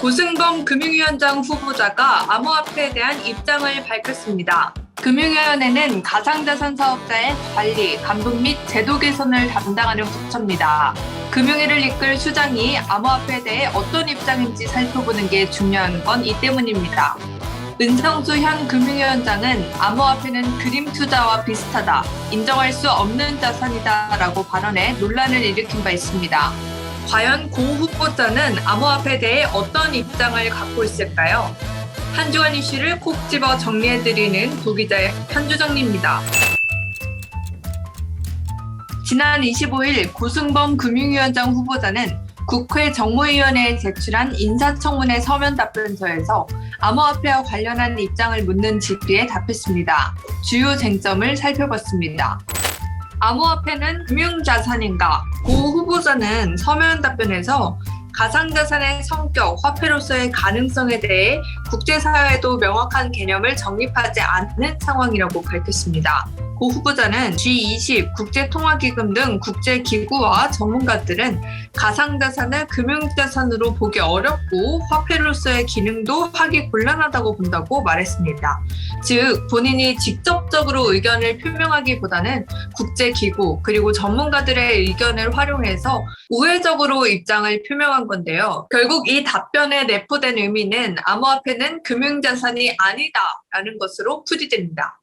고승범 금융위원장 후보자가 암호화폐에 대한 입장을 밝혔습니다. 금융위원회는 가상자산 사업자의 관리, 감독 및 제도 개선을 담당하는 부처입니다. 금융위를 이끌 수장이 암호화폐에 대해 어떤 입장인지 살펴보는 게 중요한 건 이 때문입니다. 은성수 현 금융위원장은 암호화폐는 그림 투자와 비슷하다, 인정할 수 없는 자산이다 라고 발언해 논란을 일으킨 바 있습니다. 과연 고 후보자는 암호화폐에 대해 어떤 입장을 갖고 있을까요? 한 주간 이슈를 콕 집어 정리해드리는 도기자의 현주정리입니다. 지난 25일 고승범 금융위원장 후보자는 국회 정무위원회에 제출한 인사청문회 서면 답변서에서 암호화폐와 관련한 입장을 묻는 질의에 답했습니다. 주요 쟁점을 살펴봤습니다. 암호화폐는 금융자산인가? 고 후보자는 서면 답변에서 가상자산의 성격, 화폐로서의 가능성에 대해 국제사회에도 명확한 개념을 정립하지 않는 상황이라고 밝혔습니다. 고 후보자는 G20 국제통화기금 등 국제기구와 전문가들은 가상자산을 금융자산으로 보기 어렵고 화폐로서의 기능도 하기 곤란하다고 본다고 말했습니다. 즉, 본인이 직접적으로 의견을 표명하기보다는 국제기구 그리고 전문가들의 의견을 활용해서 우회적으로 입장을 표명 한 건데요. 결국 이 답변에 내포된 의미는 암호화폐는 금융자산이 아니다라는 것으로 풀이됩니다.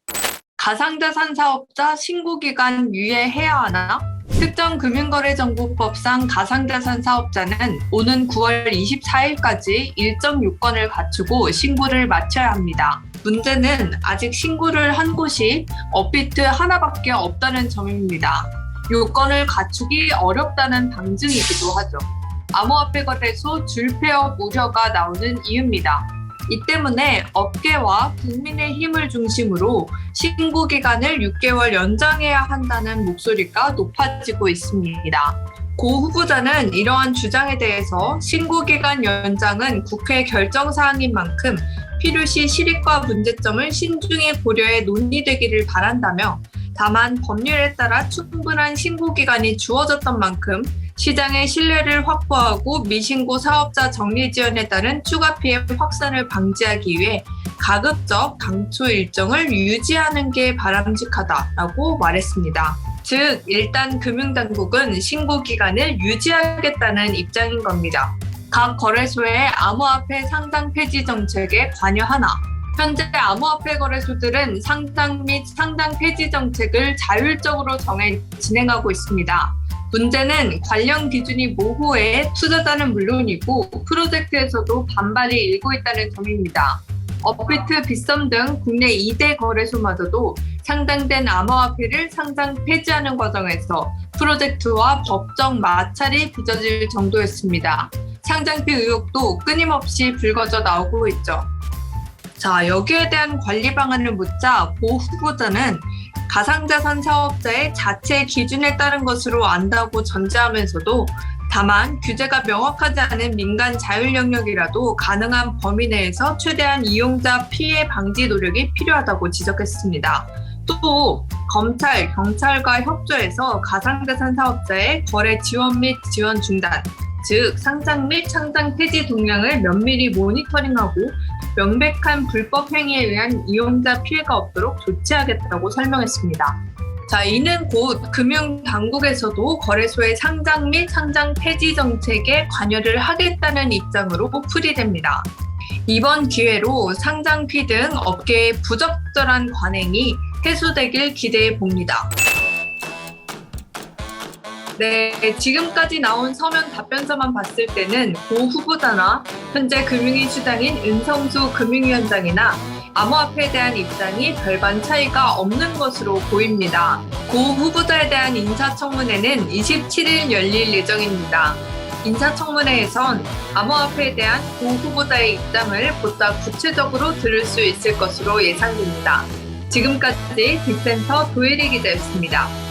가상자산 사업자 신고기간 유예해야 하나? 특정 금융거래정보법상 가상자산 사업자는 오는 9월 24일까지 일정 요건을 갖추고 신고를 마쳐야 합니다. 문제는 아직 신고를 한 곳이 업비트 하나밖에 없다는 점입니다. 요건을 갖추기 어렵다는 방증이기도 하죠. 암호화폐 거래소 줄폐업 우려가 나오는 이유입니다. 이 때문에 업계와 국민의 힘을 중심으로 신고 기간을 6개월 연장해야 한다는 목소리가 높아지고 있습니다. 고 후보자는 이러한 주장에 대해서 신고 기간 연장은 국회 결정 사항인 만큼 필요시 실익과 문제점을 신중히 고려해 논의되기를 바란다며 다만 법률에 따라 충분한 신고 기간이 주어졌던 만큼 시장의 신뢰를 확보하고 미신고 사업자 정리 지연에 따른 추가 피해 확산을 방지하기 위해 가급적 당초 일정을 유지하는 게 바람직하다라고 말했습니다. 즉, 일단 금융당국은 신고 기간을 유지하겠다는 입장인 겁니다. 각 거래소의 암호화폐 상장 폐지 정책에 관여하나 현재 암호화폐 거래소들은 상장 및 상장 폐지 정책을 자율적으로 정해 진행하고 있습니다. 문제는 관련 기준이 모호해 투자자는 물론이고 프로젝트에서도 반발이 일고 있다는 점입니다. 업비트, 빗썸 등 국내 2대 거래소마저도 상장된 암호화폐를 상장 폐지하는 과정에서 프로젝트와 법적 마찰이 빚어질 정도였습니다. 상장폐 의혹도 끊임없이 불거져 나오고 있죠. 자, 여기에 대한 관리 방안을 묻자 고 후보자는 가상자산 사업자의 자체 기준에 따른 것으로 안다고 전제하면서도 다만 규제가 명확하지 않은 민간 자율 영역이라도 가능한 범위 내에서 최대한 이용자 피해 방지 노력이 필요하다고 지적했습니다. 또 검찰, 경찰과 협조해서 가상자산 사업자의 거래 지원 및 지원 중단, 즉 상장 및 상장 폐지 동향을 면밀히 모니터링하고 명백한 불법 행위에 의한 이용자 피해가 없도록 조치하겠다고 설명했습니다. 자, 이는 곧 금융당국에서도 거래소의 상장 및 상장 폐지 정책에 관여를 하겠다는 입장으로 풀이됩니다. 이번 기회로 상장피 등 업계의 부적절한 관행이 해소되길 기대해 봅니다. 네, 지금까지 나온 서면 답변서만 봤을 때는 고 후보자나 현재 금융위 수장인 은성수 금융위원장이나 암호화폐에 대한 입장이 별반 차이가 없는 것으로 보입니다. 고 후보자에 대한 인사청문회는 27일 열릴 예정입니다. 인사청문회에선 암호화폐에 대한 고 후보자의 입장을 보다 구체적으로 들을 수 있을 것으로 예상됩니다. 지금까지 빅센터 도예리 기자였습니다.